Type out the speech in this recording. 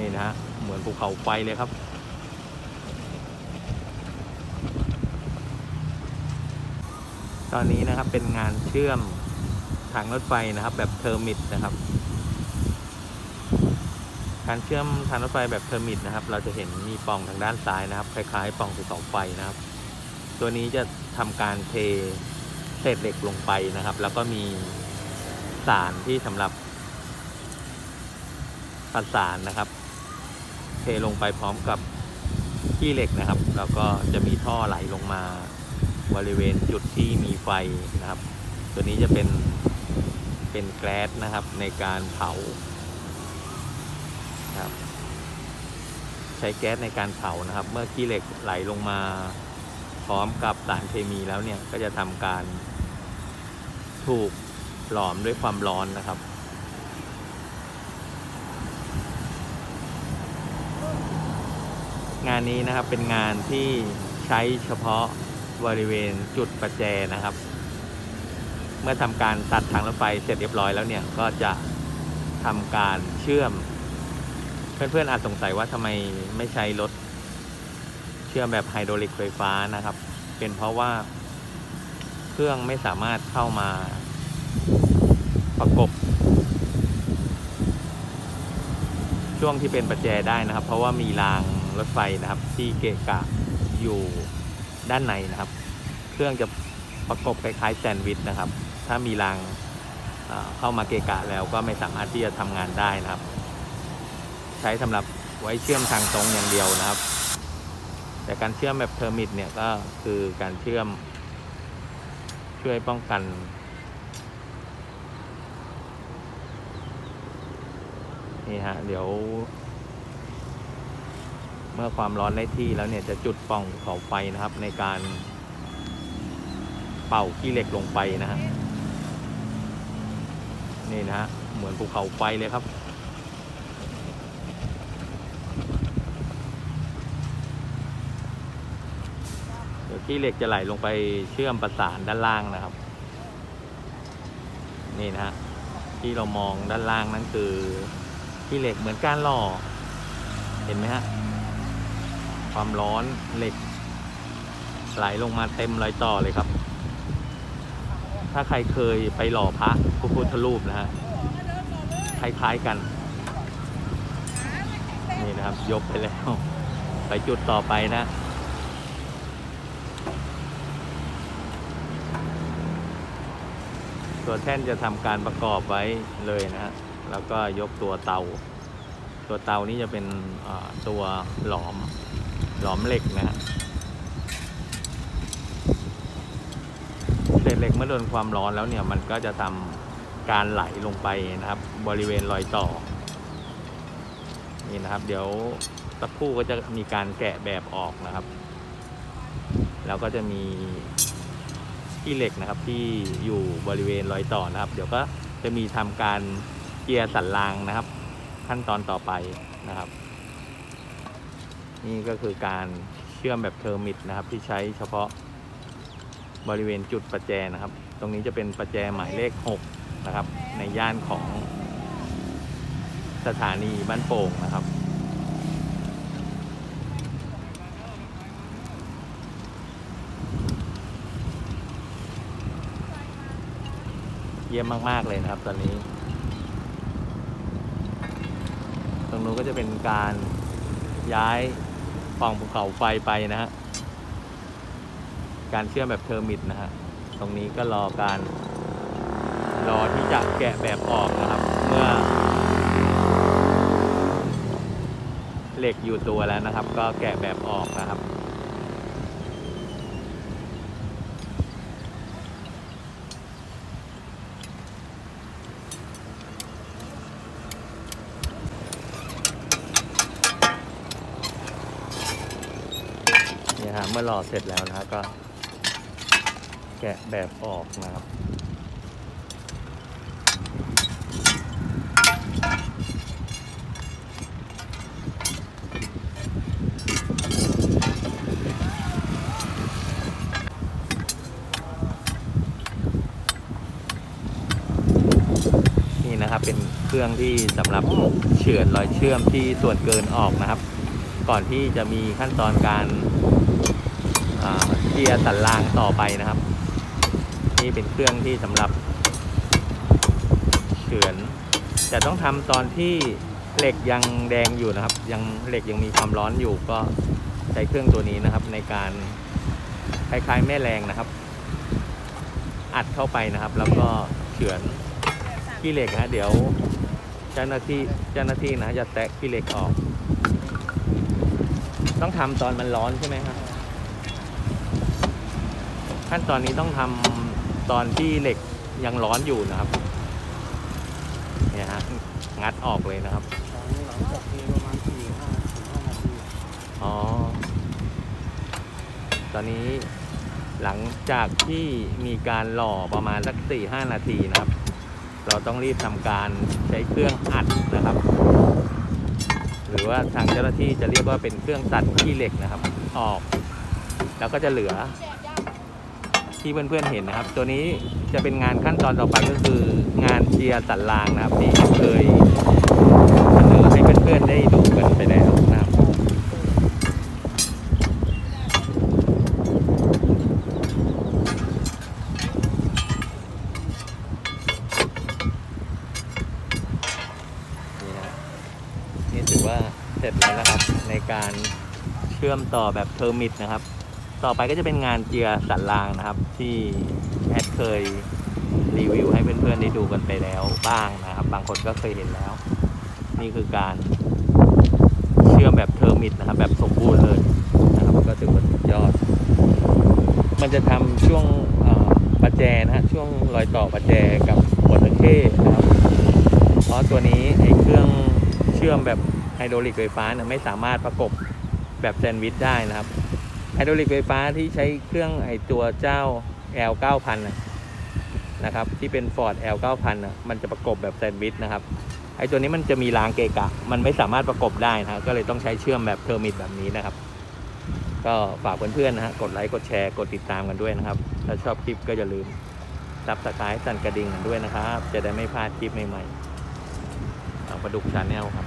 นี่นะฮะเหมือนภูเขาไฟเลยครับ ตอนนี้นะครับเป็นงานเชื่อมทางรถไฟนะครับ แบบเทอร์มิตนะครับ การเชื่อมทางรถไฟแบบเทอร์มิตนะครับ เราจะเห็นมีปล่องทางด้านซ้ายนะครับ คล้ายๆปล่องภูเขาไฟนะครับ ตัวนี้จะทำการเทเศษเหล็กลงไปนะครับ แล้วก็มีสารที่สำหรับประสานนะครับ เทลงไปพร้อมกับขี้เหล็กนะครับ แล้วก็จะมีท่อไหลลงมาบริเวณจุดที่มีไฟนะครับ ตัวนี้จะเป็นเป็นแก๊สนะครับในการเผาครับใช้แก๊สในการเผานะครับ เมื่อขี้เหล็กไหลลงมาพร้อมกับสารเคมีแล้วเนี่ยก็จะทำการถูกหลอมด้วยความร้อนนะครับ งานนี้นะครับเป็นงานที่ใช้เฉพาะบริเวณจุดประแจนะครับ เมื่อทำการตัดทางรถไฟเสร็จเรียบร้อยแล้วเนี่ยก็จะทำการเชื่อม เพื่อนๆอาจสงสัยว่าทำไมไม่ใช้รถเชื่อมแบบไฮดรอลิกไฟฟ้านะครับ เป็นเพราะว่า เครื่องไม่สามารถเข้ามาประกบ ช่วงที่เป็นประแจได้นะครับ เพราะว่ามีราง รถไฟนะครับ ที่เกะกะอยู่ด้านในนะครับ เครื่องจะประกบคล้ายๆแซนด์วิชนะครับ ถ้ามีรางเอ่อเข้ามาเกะกะแล้วก็ไม่สามารถที่จะทำงานได้นะครับ ใช้สำหรับไว้เชื่อมทางตรงอย่างเดียวนะครับ แต่การเชื่อมแบบเทอร์มิตเนี่ยก็คือการเชื่อมช่วยป้องกันนี่ฮะเดี๋ยว มื่อความร้อนได้ที่แล้วเนี่ยจะจุดป่องเขาไฟนะครับ ในการเป่าขี้เหล็กลงไปนะฮะนี่นะฮะเหมือนภูเขาไฟเลยครับเดี๋ยวขี้เหล็กจะไหลลงไปเชื่อมประสานด้านล่างนะครับ นี่นะฮะที่เรามองด้านล่างนั่นคือขี้เหล็กเหมือนการหล่อเห็นไหมฮะ ความร้อนเหล็ก ไหลลงมาเต็มรอยต่อเลยครับ ถ้าใครเคยไปหล่อพระพุทธรูปนะฮะคล้ายๆกัน นี่นะครับยกไปแล้ว ไปจุดต่อไปนะตัวแท่นจะทำการประกอบไว้เลยนะฮะ แล้วก็ยกตัวเตา ตัวเตานี้จะเป็นตัวหลอม หลอมเหล็กนะฮะเศษเหล็กเมื่อโดนความร้อนแล้วเนี่ยมันก็จะทำการไหลลงไปนะครับ บริเวณรอยต่อ นี่นะครับ เดี๋ยวสักครู่ก็จะมีการแกะแบบออกนะครับ แล้วก็จะมีที่เหล็กนะครับที่อยู่บริเวณรอยต่อนะครับ เดี๋ยวก็จะมีทำการเกียร์สันรางนะครับ ขั้นตอนต่อไปนะครับ นี่ก็คือการเชื่อมแบบเทอร์มิตนะครับ ที่ใช้เฉพาะบริเวณจุดประแจนะครับ ตรงนี้จะเป็นประแจหมายเลข 6 นะครับ ในย่านของสถานีบ้านโป่งนะครับ เยี่ยมมาก ๆ เลยนะครับตอนนี้ ตรงนู้นก็จะเป็นการย้าย ปล่องภูเขาไฟไปนะฮะ การเชื่อมแบบเทอร์มิตนะฮะ ตรงนี้ก็รอการ รอที่จะแกะแบบออกนะครับ เมื่อ เหล็กอยู่ตัวแล้วนะครับ ก็แกะแบบออกนะครับ เมื่อหล่อเสร็จแล้วนะฮะก็แกะแบบออกนะครับนี่นะครับเป็นเครื่องที่สำหรับเฉือนรอยเชื่อมที่ส่วนเกินออกนะครับ ก่อนที่จะมีขั้นตอนการ เจียร์สันรางต่อไปนะครับ นี่เป็นเครื่องที่สำหรับเฉือนแต่ต้องทำตอนที่เหล็กยังแดงอยู่นะครับ ยังเหล็กยังมีความร้อนอยู่ก็ใช้เครื่องตัวนี้นะครับ ในการคล้ายๆแม่แรงนะครับ อัดเข้าไปนะครับ แล้วก็เฉือนขี้เหล็กนะเดี๋ยวเจ้าหน้าที่เจ้าหน้าที่นะจะแตะขี้เหล็กออก ต้องทำตอนมันร้อนใช่ไหมครับ ขั้นตอนนี้ต้องทำตอนที่เหล็กยังร้อนอยู่นะครับเนี่ยฮะงัดออกเลยนะครับอ๋อ ตอนนี้หลังจากที่มีการหล่อประมาณสักสี่ห้านาทีนะครับ เราต้องรีบทำการใช้เครื่องอัดนะครับ หรือว่าทางเจ้าหน้าที่จะเรียกว่าเป็นเครื่องตัดขี้เหล็กนะครับ ออก แล้วก็จะเหลือ ที่เพื่อนๆเห็นนะครับ ตัวนี้จะเป็นงานขั้นตอนต่อไปก็คืองานเจียร์สันรางนะครับที่เคยเสนอให้เพื่อนๆได้ดูกันไปแล้วนะครับนี่นะนี่ถือว่าเสร็จแล้วนะครับในการเชื่อมต่อแบบเทอร์มิตนะครับ ต่อไปก็จะเป็นงานเจียสันรางนะครับ ที่แอดเคยรีวิวให้เพื่อนๆได้ดูกันไปแล้วบ้างนะครับ บางคนก็เคยเห็นแล้ว นี่คือการเชื่อมแบบเทอร์มิตนะครับ แบบสมบูรณ์เลยนะครับก็ถือว่าสุดยอด มันจะทำช่วงประแจนะฮะช่วงรอยต่อประแจกับหัวตะเข้นะครับ เพราะตัวนี้ไอ้เครื่องเชื่อมแบบไฮดรอลิกไฟฟ้าเนี่ยไม่สามารถประกบแบบแซนด์วิชได้นะครับ ไฮดรอลิกไฟฟ้าที่ใช้เครื่องไอตัวเจ้า L 9000นะครับ ที่เป็น Ford L 9000นะมันจะประกบแบบแซนด์วิชนะครับ ไอตัวนี้มันจะมีรางเกะกะ มันไม่สามารถประกบได้นะครับก็เลยต้องใช้เชื่อมแบบเทอร์มิตแบบนี้นะครับ ก็ฝากเพื่อนๆนะฮะ กดไลค์ กดแชร์ กดติดตามกันด้วยนะครับ ถ้าชอบคลิปก็อย่าลืมซับสไครต์สั่นกระดิ่งกันด้วยนะครับ จะได้ไม่พลาดคลิปใหม่ๆทางประดุกชาแนลครับ